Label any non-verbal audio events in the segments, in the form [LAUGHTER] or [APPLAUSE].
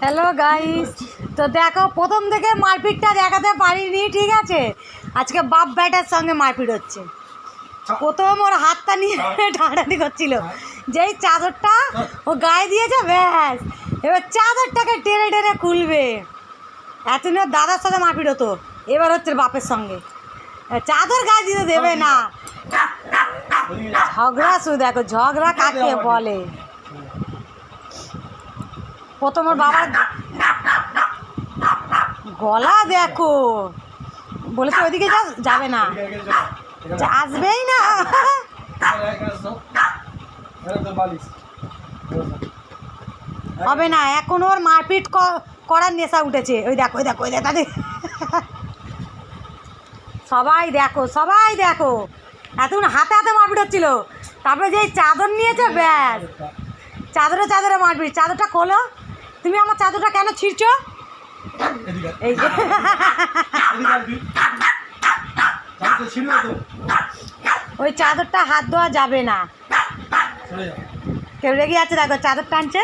Hello guys তো দেখো, প্রথম থেকে মারপিটটা দেখাতে পারিনি, ঠিক আছে? আজকে বাপ ব্যাটার সঙ্গে মারপিট হচ্ছে। প্রথম ওর হাতটা নিয়ে টানাটানি করছিল। যেই চাদরটা ও গায়ে দিয়েছে, ব্যাস। এবার চাদরটাকে টেনে টেনে খুলবে। এতদিন দাদার সাথে মারপিট হতো। এবার হচ্ছে বাপের সঙ্গে। চাদর গায়ে দিতে দেবে না। ঝগড়া শুধু দেখো, ঝগড়া কাকে বলে? প্রথম ওর বাবার গলা দেখো। বলেছে ওইদিকে যা, যাবে না। আসবেই না। হবে না, এখন ওর মারপিট করার নেশা উঠেছে। ওই দেখো ওই দেখো ওই দেখো সবাই দেখো সবাই দেখো। এতক্ষণ হাতে হাতে মারপিট হচ্ছিল। তারপরে যেই চাদর নিয়েছে, ব্যাস। চাদরে চাদরে মারপিট। চাদরটা খোলো। তুমি আমার চাদরটা কেন ছিঁড়ছো? এই যে। ওই চাদরটা হাত ধোয়া যাবে না। কেউ রেগে যাচ্ছে দেখো চাদর টানছে।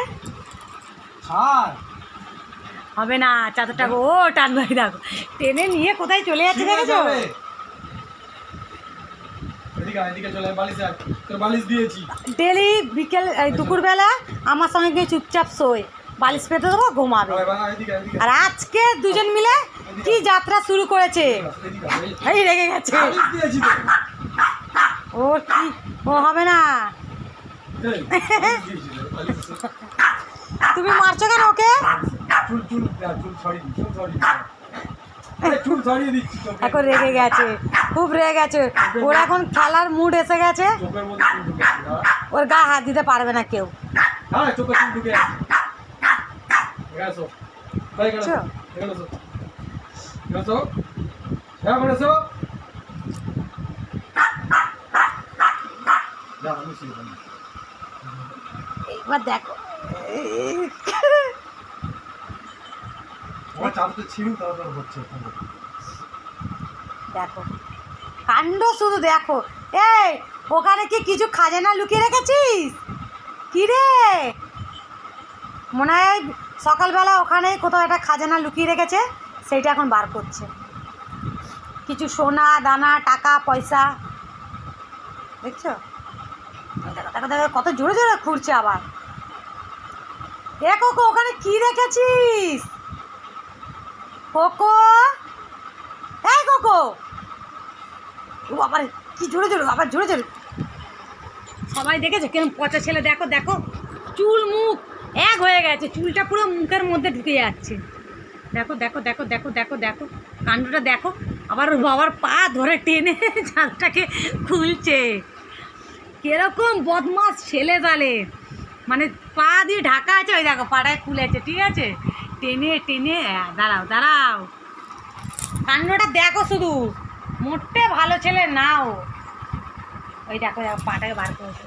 হবে না চাদরটা ও টানবে এই দেখো। টেনে নিয়ে কোথায় চলে যাচ্ছে দেখেছ? ডেলি বিকেল দুপুরবেলা আমার সঙ্গে গিয়ে চুপচাপ শোয়। বালিশ পেতে দেবো, ঘুমাবে। আর আজকে দুজন মিলে কি যাত্রা শুরু করেছে? এই রেগে গেছে। ও কি? ও হবে না। তুমি মারছো কেন ওকে। এখন রেগে গেছে, খুব রেগে গেছে। ওর এখন খেলার মুড এসে গেছে। ওর গা হাত দিতে পারবে না কেউ। এবার দেখো। হচ্ছে ওখানে। দেখো। কাণ্ড শুধু দেখো। এই ওখানে কি কিছু খাজানা লুকিয়ে রেখেছিস? কি রে? মনে হয় সকালবেলা ওখানে কোথাও একটা খাজানা লুকিয়ে রেখেছে, সেইটা এখন বার করছে। কিছু সোনা, দানা, টাকা, পয়সা। দেখছ? দেখো দেখো কত জোরে জোরে ঘুরছে আবার। এ কোকো, ওখানে কি রেখেছিস কোকো? এই কোকো! ও আবার কি জোরে জোরে, আবার জোরে জোরে। সবাই দেখেছ কেন পচা ছেলে? দেখো দেখো। চুল মুখ। এক হয়ে গেছে, চুলটা পুরো মুখের মধ্যে ঢুকে যাচ্ছে। দেখো দেখো দেখো দেখো দেখো দেখো, কাণ্ডটা দেখো। আবার ওর বাবার পা ধরে টেনে [LAUGHS] চালটাকে খুলছে। কীরকম বদমাস ছেলে তালে মানে পা দিয়ে ঢাকা আছে, ওই দেখো পাটায় খুলেছে, ঠিক আছে? টেনে টেনে দাঁড়াও দাঁড়াও। কান্নটা দেখো শুধু। মোটে ভালো ছেলে, নাও। ওই দেখো দেখো, পাটাকে বার করেছে।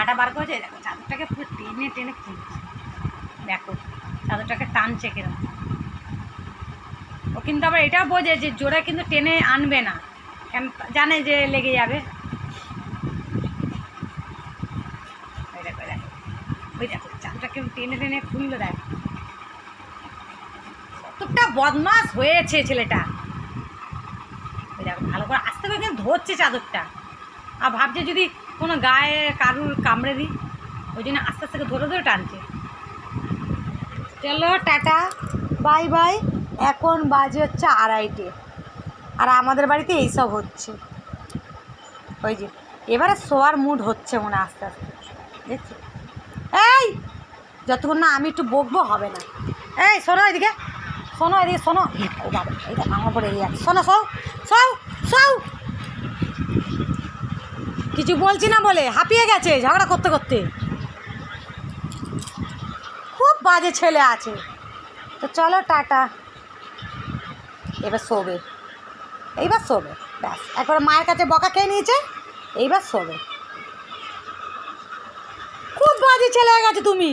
পাটা বার করেছে দেখো চাদরটাকে পুরো টেনে টেনে খুলছে। দেখো, চাদরটাকে টানছে কিরম। ও কিন্তু আবার এটাও বোঝে যে জোরে কিন্তু টেনে আনবে না। কেন জানে যে লেগে যাবে। ওই দেখো দেখো। ওই টেনে টেনে খুললো, দেখো। কতটা বদমাস হয়েছে ছেলেটা। ভালো করে আস্তে করে কিন্তু ধরছে চাদরটা। আর ভাবছে যদি কোনো গায়ে কারুর কামড়ে দিই, ওই জন্য আস্তে আস্তে ধরে ধরে টানছে। চলো, টাটা, বাই বাই। এখন বাজে হচ্ছে আড়াইটে। আর আমাদের বাড়িতে এইসব হচ্ছে। ওই যে, এবারে শোয়ার মুড হচ্ছে মনে আস্তে আস্তে। দেখছ। এই, যতক্ষণ না আমি একটু বকবো হবে না। এই, শোনো এদিকে। শোনো এদিকে, শোনো। ও বাবা এইটা আমার পরে এগিয়ে যাচ্ছে শোনো সৌ সৌ সৌ কিছু বলছি না বলে হাঁপিয়ে গেছে ঝগড়া করতে করতে। খুব বাজে ছেলে আছে। তো চলো টাটা। এবার শোবে। এইবার শোবে, ব্যাস। একবার মায়ের কাছে বকা খেয়ে নিয়েছে, এইবার শোবে। খুব বাজে ছেলে হয়ে গেছে তুমি।